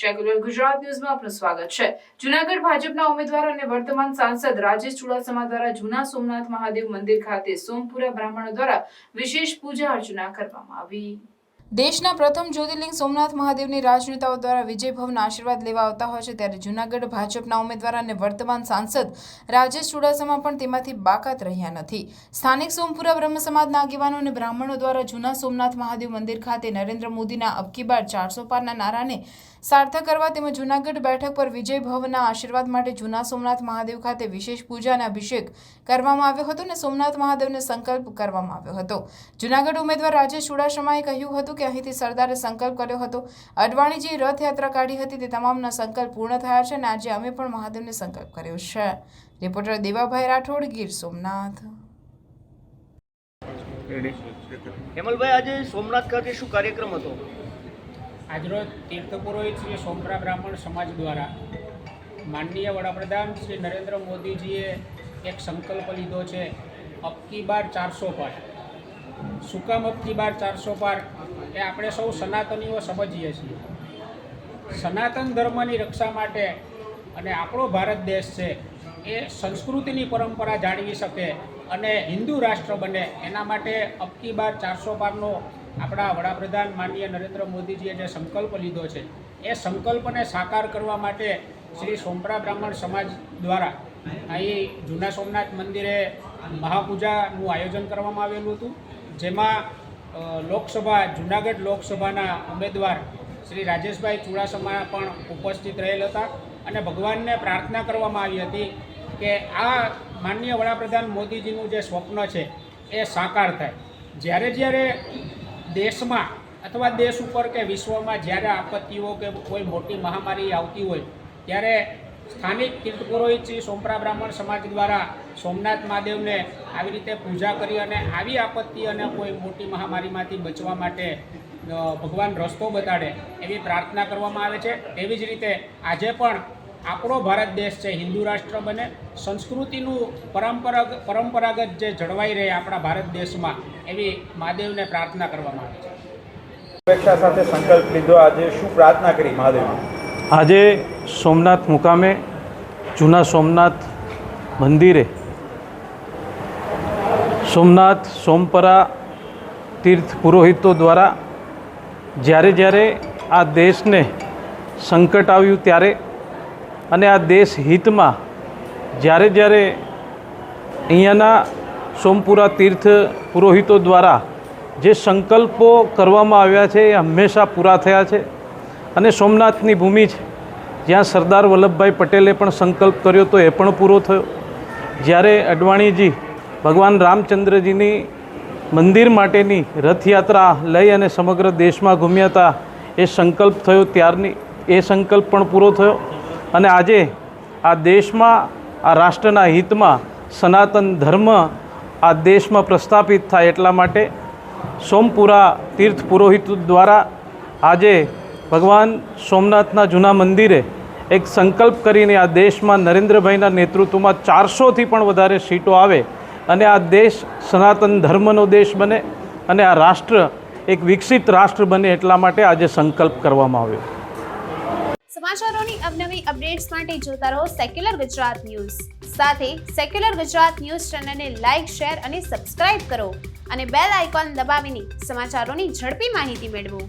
Secular Gujarat ન્યૂઝમાં આપનું સ્વાગત છે. જુનાગઢ ભાજપના ઉમેદવાર અને વર્તમાન સાંસદ રાજેશ ચુડાસમા દ્વારા જૂના સોમનાથ મહાદેવ મંદિર ખાતે સોમપુરા બ્રાહ્મણો દ્વારા વિશેષ પૂજા અર્ચના કરવામાં આવી. દેશના પ્રથમ જ્યોતિર્લિંગ સોમનાથ મહાદેવની રાજનેતાઓ દ્વારા વિજય ભવના આશીર્વાદ લેવા આવતા હોય છે, ત્યારે જૂનાગઢ ભાજપના ઉમેદવાર અને વર્તમાન સાંસદ રાજેશ ચુડાસમા પણ તેમાંથી બાકાત રહ્યા નથી. સ્થાનિક સોમપુરા બ્રહ્મ સમાજના આગેવાનો અને બ્રાહ્મણો દ્વારા જૂના સોમનાથ મહાદેવ મંદિર ખાતે નરેન્દ્ર મોદીના અબકી બાર ચારસો પારના નારાને સાર્થક કરવા તેમજ જૂનાગઢ બેઠક પર વિજય ભવના આશીર્વાદ માટે જૂના સોમનાથ મહાદેવ ખાતે વિશેષ પૂજા અને અભિષેક કરવામાં આવ્યો હતો અને સોમનાથ મહાદેવને સંકલ્પ કરવામાં આવ્યો હતો. જૂનાગઢ ઉમેદવાર રાજેશ ચુડાસમાએ કહ્યું હતું કે અહીંથી સરદારે સંકલ્પ કર્યો હતો. અડવાણીજીએ રથયાત્રા કાઢી હતી તે તમામના સંકલ્પ પૂર્ણ થયા છે અને આજે અમે પણ મહાદેવને સંકલ્પ કર્યો છે. રિપોર્ટર દેવાભાઈ રાઠોડ ગીર સોમનાથ. હેમલભાઈ આજે સોમનાથ ખાતે શું કાર્યક્રમ હતો? આજરોજ તીર્થ પુરોહિત શ્રી સોમપરા બ્રાહ્મણ સમાજ દ્વારા માનનીય વડાપ્રધાન શ્રી નરેન્દ્ર મોદીજીએ એક સંકલ્પ લીધો છે અબકી બાર ચારસો પાર. શું કામ અબકી બાર ચારસો પાર. એ આપણે સૌ સનાતનીઓ સમજીએ છીએ. સનાતન ધર્મની રક્ષા માટે અને આપણો ભારત દેશ છે એ સંસ્કૃતિની પરંપરા જાળવી શકે અને હિન્દુ રાષ્ટ્ર બને એના માટે અબકી બાર ચારસો બારનો આપણા વડાપ્રધાન માનનીય નરેન્દ્ર મોદીજીએ જે સંકલ્પ લીધો છે, એ સંકલ્પને સાકાર કરવા માટે શ્રી સોમપરા બ્રાહ્મણ સમાજ દ્વારા અહીં જૂના સોમનાથ મંદિરે મહાપૂજાનું આયોજન કરવામાં આવેલું હતું, જેમાં લોકસભા, જૂનાગઢ લોકસભાના ઉમેદવાર શ્રી રાજેશભાઈ ચુડાસમા પણ ઉપસ્થિત રહેલ હતા અને ભગવાનને પ્રાર્થના કરવામાં આવી હતી કે આ માનનીય વડાપ્રધાન મોદીજીનું જે સ્વપ્ન છે એ સાકાર થાય. જ્યારે જ્યારે દેશમાં અથવા દેશ ઉપર કે વિશ્વમાં જ્યારે આપત્તિઓ કે કોઈ મોટી મહામારી આવતી હોય, ત્યારે સ્થાનિક તીર્થ પુરોહિત શ્રી સોમપરા બ્રાહ્મણ સમાજ દ્વારા સોમનાથ મહાદેવને આવી રીતે પૂજા કરી અને આવી આપત્તિ અને કોઈ મોટી મહામારીમાંથી બચવા માટે ભગવાન રસ્તો બતાડે એવી પ્રાર્થના કરવામાં આવે છે. એવી જ રીતે આજે પણ આપણો ભારત દેશ છે, હિન્દુ રાષ્ટ્ર બને, સંસ્કૃતિનું પરંપરાગ, પરંપરાગત જે જળવાઈ રહે આપણા ભારત દેશમાં એવી મહાદેવને પ્રાર્થના કરવામાં આવે છે. સાથે સંકલ્પ લીધો. આજે શું પ્રાર્થના કરી મહાદેવમાં? આજે સોમનાથ મુકામે, જૂના સોમનાથ મંદિરે સોમનાથ સોમપરા તીર્થ પુરોહિતો દ્વારા જ્યારે જ્યારે આ દેશને સંકટ આવ્યું ત્યારે અને આ દેશ હિતમાં જ્યારે જ્યારે અહીંયાના સોમપુરા તીર્થ પુરોહિતો દ્વારા જે સંકલ્પો કરવામાં આવ્યા છે એ હંમેશા પૂરા થયા છે. અને સોમનાથની ભૂમિ છે જ્યાં સરદાર વલ્લભભાઈ પટેલે પણ સંકલ્પ કર્યો તો એ પણ પૂરો થયો. જ્યારે અડવાણીજી ભગવાન રામચંદ્રજીની મંદિર માટેની રથયાત્રા લઈ અને સમગ્ર દેશમાં ઘૂમ્યા હતા, એ સંકલ્પ થયો ત્યારની, એ સંકલ્પ પણ પૂરો થયો. અને આજે આ દેશમાં, આ રાષ્ટ્રના હિતમાં સનાતન ધર્મ આ દેશમાં પ્રસ્થાપિત થાય એટલા માટે સોમપુરા તીર્થ પુરોહિત દ્વારા આજે ભગવાન સોમનાથના જૂના મંદિરે એક સંકલ્પ કરીને આ દેશમાં નરેન્દ્રભાઈના નેતૃત્વમાં ચારસોથી પણ વધારે સીટો આવે અને આ દેશ સનાતન ધર્મનો દેશ બને અને આ રાષ્ટ્ર એક વિકસિત રાષ્ટ્ર બને એટલા માટે આજે સંકલ્પ કરવામાં આવ્યો. સમાચારોની અવનવી અપડેટ્સ માટે જોતા રહો સેક્યુલર ગુજરાત ન્યૂઝ. સાથે સેક્યુલર ગુજરાત ન્યૂઝ ચેનલને લાઇક શેર અને સબસ્ક્રાઇબ કરો અને બેલ આઇકોન દબાવીને સમાચારોની ઝડપી માહિતી મેળવો.